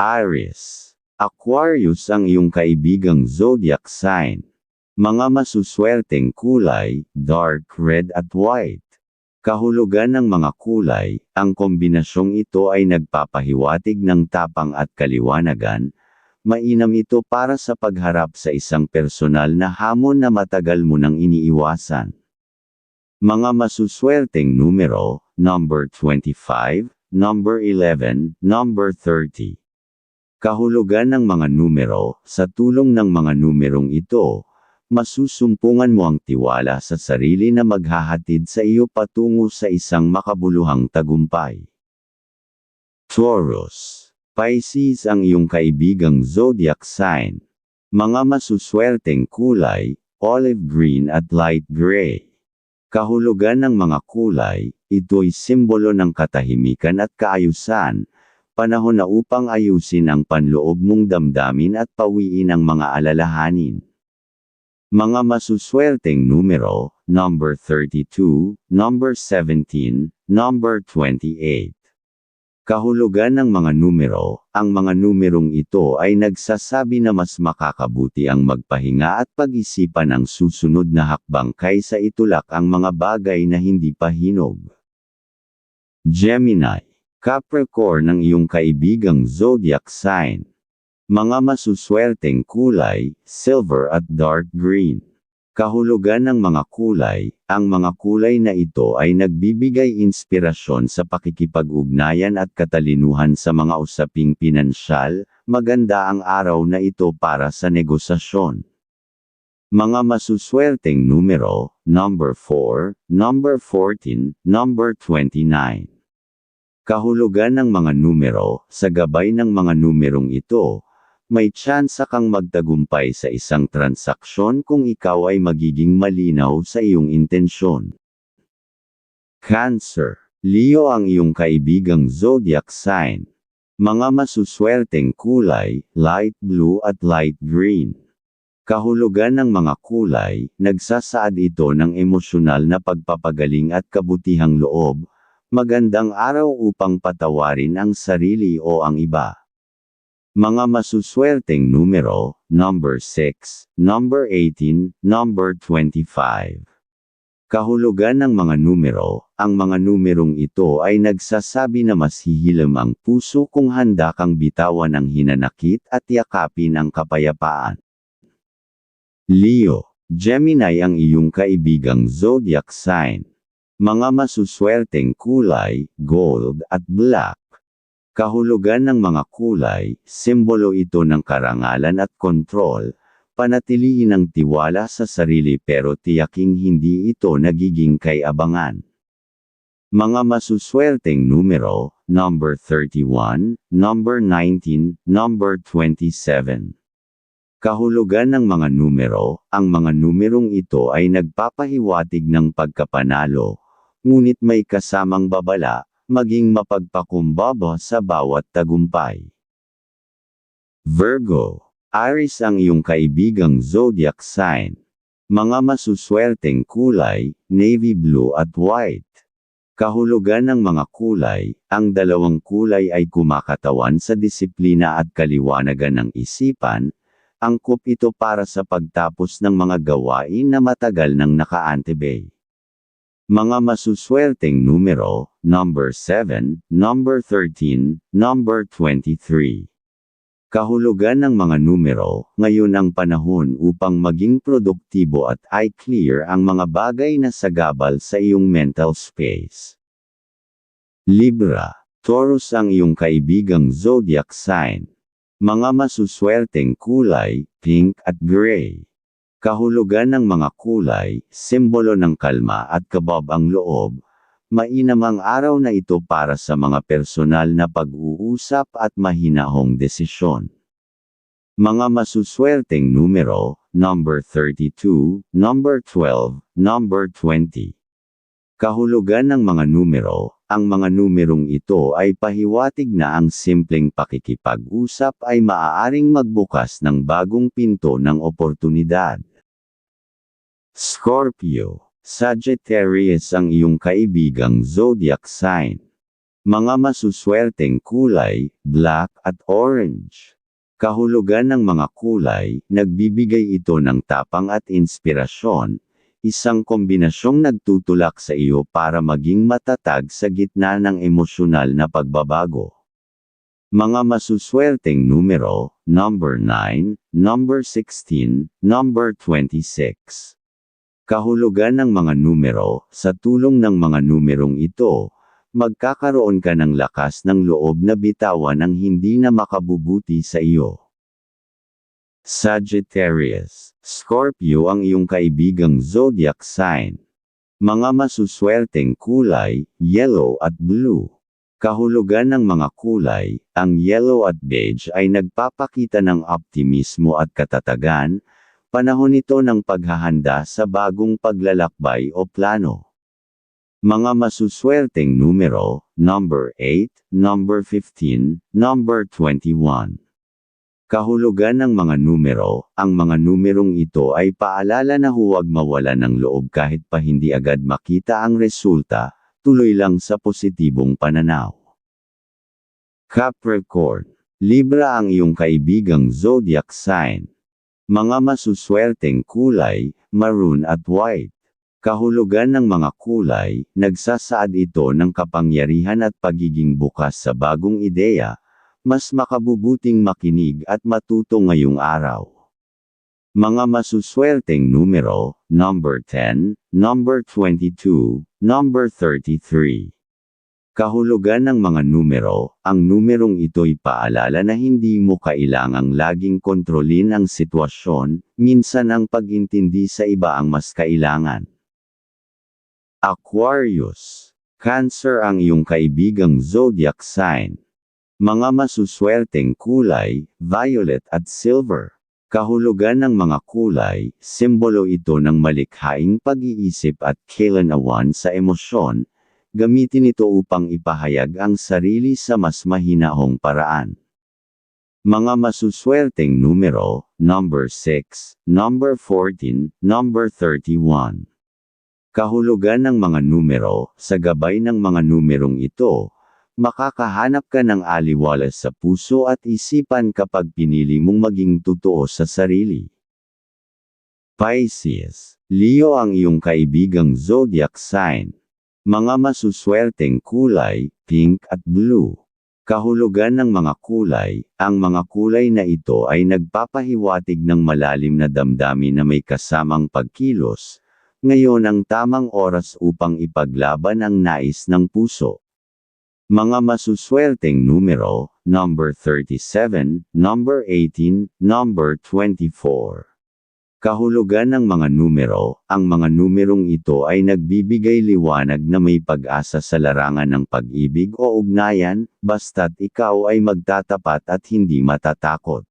Aries. Aquarius ang iyong kaibigang zodiac sign. Mga masuswerteng kulay, dark red at white. Kahulugan ng mga kulay, ang kombinasyong ito ay nagpapahiwatig ng tapang at kaliwanagan. Mainam ito para sa pagharap sa isang personal na hamon na matagal mo nang iniiwasan. Mga masuswerteng numero, number 25, number 11, number 30. Kahulugan ng mga numero, sa tulong ng mga numerong ito, masusumpungan mo ang tiwala sa sarili na maghahatid sa iyo patungo sa isang makabuluhang tagumpay. Taurus. Pisces ang iyong kaibigang zodiac sign. Mga masuswerteng kulay, olive green at light gray. Kahulugan ng mga kulay, ito'y simbolo ng katahimikan at kaayusan, panahon na upang ayusin ang panloob mong damdamin at pawiin ang mga alalahanin. Mga masuswerteng numero, number 32, number 17, number 28. Kahulugan ng mga numero, ang mga numerong ito ay nagsasabi na mas makakabuti ang magpahinga at pag-isipan ang susunod na hakbang kaysa itulak ang mga bagay na hindi pa hinog. Gemini Capricorn ang iyong kaibigang zodiac sign. Mga masuswerteng kulay, silver at dark green. Kahulugan ng mga kulay, ang mga kulay na ito ay nagbibigay inspirasyon sa pakikipag-ugnayan at katalinuhan sa mga usaping pinansyal, maganda ang araw na ito para sa negosasyon. Mga masuswerteng numero, number 4, number 14, number 29. Kahulugan ng mga numero, sa gabay ng mga numerong ito, may tsansa kang magtagumpay sa isang transaksyon kung ikaw ay magiging malinaw sa iyong intensyon. Cancer. Leo ang iyong kaibigang zodiac sign. Mga masuswerteng kulay, light blue at light green. Kahulugan ng mga kulay, nagsasaad ito ng emosyonal na pagpapagaling at kabutihang loob, Magandang araw upang patawarin ang sarili o ang iba. Mga masuswerteng numero, number 6, number 18, number 25. Kahulugan ng mga numero, ang mga numerong ito ay nagsasabi na mas hihilam ang puso kung handa kang bitawan ang hinanakit at yakapin ang kapayapaan. Leo, Gemini ang iyong kaibigang zodiac sign. Mga masuswerteng kulay, gold at black. Kahulugan ng mga kulay, simbolo ito ng karangalan at kontrol, panatiliin ang tiwala sa sarili pero tiyaking hindi ito nagiging kayabangan. Mga masuswerteng numero, number 31, number 19, number 27. Kahulugan ng mga numero, ang mga numerong ito ay nagpapahiwatig ng pagkapanalo, ngunit may kasamang babala, maging mapagpakumbaba sa bawat tagumpay. Virgo, Aries ang iyong kaibigang zodiac sign. Mga masuswerteng kulay, navy blue at white. Kahulugan ng mga kulay, ang dalawang kulay ay kumakatawan sa disiplina at kaliwanagan ng isipan, angkop ito para sa pagtapos ng mga gawain na matagal nang nakaantibay. Mga masuswerteng numero, number 7, number 13, number 23. Kahulugan ng mga numero, ngayon ang panahon upang maging produktibo at eye clear ang mga bagay na sagabal sa iyong mental space. Libra, Taurus ang iyong kaibigang zodiac sign. Mga masuswerteng kulay, pink at gray. Kahulugan ng mga kulay, simbolo ng kalma at kabab ang loob, mainam ang araw na ito para sa mga personal na pag-uusap at mahinahong desisyon. Mga masuswerteng numero, number 32, number 12, number 20. Kahulugan ng mga numero, ang mga numerong ito ay pahiwatig na ang simpleng pakikipag-usap ay maaaring magbukas ng bagong pinto ng oportunidad. Scorpio, Sagittarius ang iyong kaibigang zodiac sign. Mga masuswerteng kulay, black at orange. Kahulugan ng mga kulay, nagbibigay ito ng tapang at inspirasyon, isang kombinasyong nagtutulak sa iyo para maging matatag sa gitna ng emosyonal na pagbabago. Mga masuswerteng numero, number 9, number 16, number 26. Kahulugan ng mga numero, sa tulong ng mga numerong ito, magkakaroon ka ng lakas ng loob na bitawan ang hindi na makabubuti sa iyo. Sagittarius, Scorpio ang iyong kaibigang zodiac sign. Mga masuswerteng kulay, yellow at blue. Kahulugan ng mga kulay, ang yellow at beige ay nagpapakita ng optimismo at katatagan, panahon ito ng paghahanda sa bagong paglalakbay o plano. Mga masuswerteng numero, number 8, number 15, number 21. Kahulugan ng mga numero, ang mga numerong ito ay paalala na huwag mawala ng loob kahit pa hindi agad makita ang resulta, tuloy lang sa positibong pananaw. Capricorn, Libra ang iyong kaibigang zodiac sign. Mga masuswerteng kulay, maroon at white. Kahulugan ng mga kulay, nagsasaad ito ng kapangyarihan at pagiging bukas sa bagong ideya, mas makabubuting makinig at matuto ngayong araw. Mga masuswerteng numero, number 10, number 22, number 33. Kahulugan ng mga numero, ang numerong ito'y paalala na hindi mo kailangang laging kontrolin ang sitwasyon, minsan ang pag-intindi sa iba ang mas kailangan. Aquarius, Cancer ang iyong kaibigang zodiac sign. Mga masuswerteng kulay, violet at silver. Kahulugan ng mga kulay, simbolo ito ng malikhaing pag-iisip at kailanawan sa emosyon, gamitin ito upang ipahayag ang sarili sa mas mahinahong paraan. Mga masuswerteng numero, number 6, number 14, number 31. Kahulugan ng mga numero, sa gabay ng mga numerong ito, makakahanap ka ng aliwalas sa puso at isipan kapag pinili mong maging totoo sa sarili. Pisces, Leo ang iyong kaibigang zodiac sign. Mga masuswerteng kulay, pink at blue. Kahulugan ng mga kulay, ang mga kulay na ito ay nagpapahiwatig ng malalim na damdamin na may kasamang pagkilos, ngayon ang tamang oras upang ipaglaban ang nais ng puso. Mga masuswerteng numero, number 37, number 18, number 24. Kahulugan ng mga numero, ang mga numerong ito ay nagbibigay liwanag na may pag-asa sa larangan ng pag-ibig o ugnayan, basta't ikaw ay magtatapat at hindi matatakot.